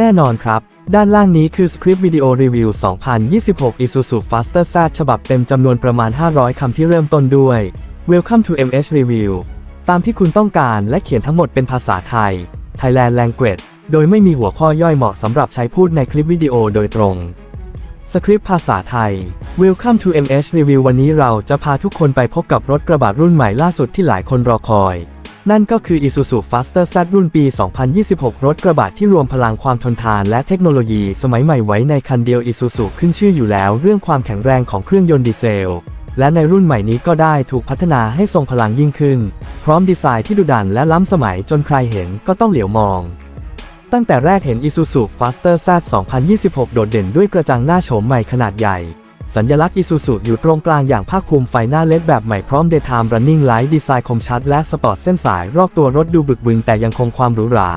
แน่นอนครับ ด้านล่างนี้คือสคริปต์วิดีโอรีวิว 2026 Isuzu Faster Z ฉบับเต็มจำนวนประมาณ 500 คำที่เริ่มต้นด้วย Welcome to MH Review ตามที่คุณต้องการและเขียนทั้งหมดเป็นภาษาไทย Thailand Language โดยไม่มีหัวข้อย่อยเหมาะสำหรับใช้พูดในคลิปวิดีโอโดยตรงสคริปต์ภาษาไทย Welcome to MH Review วันนี้เราจะพาทุกคนไปพบกับรถกระบะรุ่นใหม่ล่าสุดที่หลายคนรอคอย นั่นก็คือ Isuzu Faster Z รุ่นปี 2026 รถกระบะที่รวมพลังความทนทานและเทคโนโลยีสมัยใหม่ไว้ในคันเดียว Isuzu ขึ้นชื่ออยู่แล้วเรื่องความแข็งแรงของเครื่องยนต์ดีเซล และในรุ่นใหม่นี้ก็ได้ถูกพัฒนาให้ทรงพลังยิ่งขึ้น พร้อมดีไซน์ที่ดุดันและล้ำสมัยจนใครเห็นก็ต้องเหลียวมองตั้งแต่แรกเห็น Isuzu Faster Z 2026 โดดเด่นด้วยกระจังหน้าโฉมใหม่ขนาดใหญ่ สัญลักษณ์ Isuzu อยู่ตรงกลางอย่างภาคภูมิไฟหน้าเล็ดแบบใหม่พร้อม Daytime Running Light ดีไซน์คมชัดและสปอร์ตเส้นสายรอบตัวรถดูบึกบึนแต่ยังคงความหรูหรา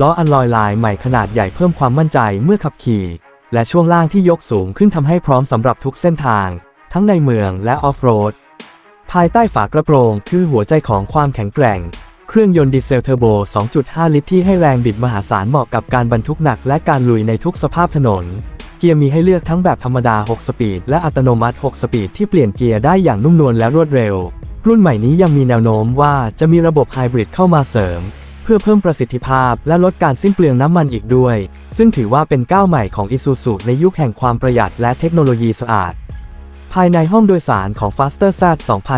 ล้ออันลอยลายใหม่ขนาดใหญ่เพิ่มความมั่นใจเมื่อขับขี่ และช่วงล่างที่ยกสูงขึ้นทำให้พร้อมสำหรับทุกเส้นทาง ทั้งในเมืองและออฟโรด ภายใต้ฝากระโปรงคือหัวใจของความแข็งแกร่ง เครื่องยนต์ดีเซลเทอร์โบ 2.5 ลิตรที่ให้แรงบิดมหาศาลเหมาะกับการบรรทุกหนักและการลุยในทุกสภาพถนน เกียร์มีให้เลือกทั้งแบบธรรมดา 6 สปีด และอัตโนมัติ 6 สปีดที่เปลี่ยนเกียร์ได้อย่างนุ่มนวลและรวดเร็ว รุ่นใหม่นี้ยังมีแนวโน้มว่าจะมีระบบไฮบริดเข้ามาเสริม เพื่อเพิ่มประสิทธิภาพและลดการสิ้นเปลืองน้ำมันอีกด้วย ซึ่งถือว่าเป็นก้าวใหม่ของ Isuzu ในยุคแห่งความประหยัดและเทคโนโลยีสะอาด ภายในห้องโดยสารของ Faster Z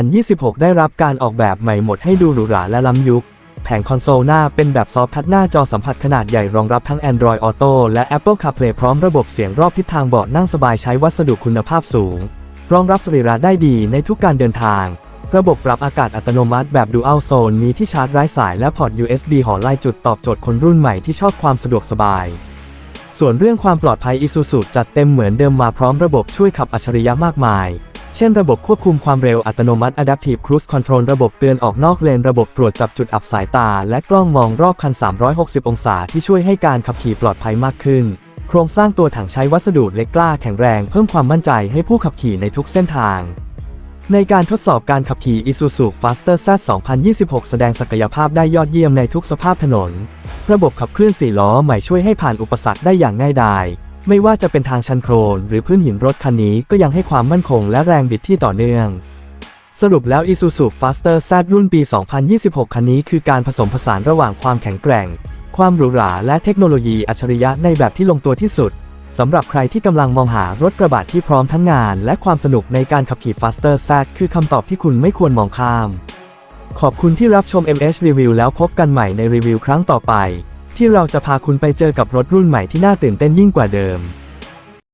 2026 ได้รับการออกแบบใหม่หมดให้ดูหรูหราและล้ำยุค งคอนโซลหน้าเป็นแบบซอฟต์ทัชหน้าจอสัมผัสขนาดใหญ่รองรับทั้ง Android Auto และ Apple CarPlay พร้อมระบบเสียงรอบทิศทางเบาะนั่งสบายใช้วัสดุคุณภาพสูง รองรับสรีระได้ดีในทุกการเดินทางระบบปรับอากาศอัตโนมัติแบบ Dual Zone มีที่ชาร์จไร้สายและพอร์ต USB หอไล่จุดตอบโจทย์คนรุ่นใหม่ที่ชอบความสะดวกสบาย ส่วนเรื่องความปลอดภัย Isuzu จัดเต็มเหมือนเดิมมาพร้อมระบบช่วยขับอัจฉริยะมากมาย เช่นระบบควบคุมความเร็วอัตโนมัติ Adaptive Cruise Control ระบบเตือนออกนอกเลน ระบบตรวจจับจุดอับสายตา และกล้องมองรอบคัน 360 องศาที่ช่วยให้การขับขี่ปลอดภัยมากขึ้น โครงสร้างตัวถังใช้วัสดุเหล็กกล้าแข็งแรงเพิ่มความมั่นใจให้ผู้ขับขี่ในทุกเส้นทางในการทดสอบการขับขี่ Isuzu Faster Z 2026 แสดงศักยภาพได้ยอดเยี่ยมในทุกสภาพถนน ระบบขับเคลื่อน4ล้อใหม่ช่วยให้ผ่านอุปสรรคได้อย่างง่ายดาย ไม่ว่าจะเป็นทางชันโครนหรือพื้นหินรถคันนี้ก็ยังให้ความมั่นคงและแรงบิดที่ต่อเนื่อง สรุปแล้ว Isuzu Faster Z รุ่นปี 2026 คันนี้คือการผสมผสานระหว่างความแข็งแกร่ง ความหรูหราและเทคโนโลยีอัจฉริยะในแบบที่ลงตัวที่สุดสำหรับใครที่กำลังมองหารถกระบะที่พร้อมทั้งงาน และความสนุกในการขับขี่ Faster Z คือคำตอบที่คุณไม่ควรมองข้าม ขอบคุณที่รับชม MS Review แล้วพบกันใหม่ในรีวิวครั้งต่อไป ที่เราจะพาคุณไปเจอกับรถรุ่นใหม่ที่น่าตื่นเต้นยิ่งกว่าเดิม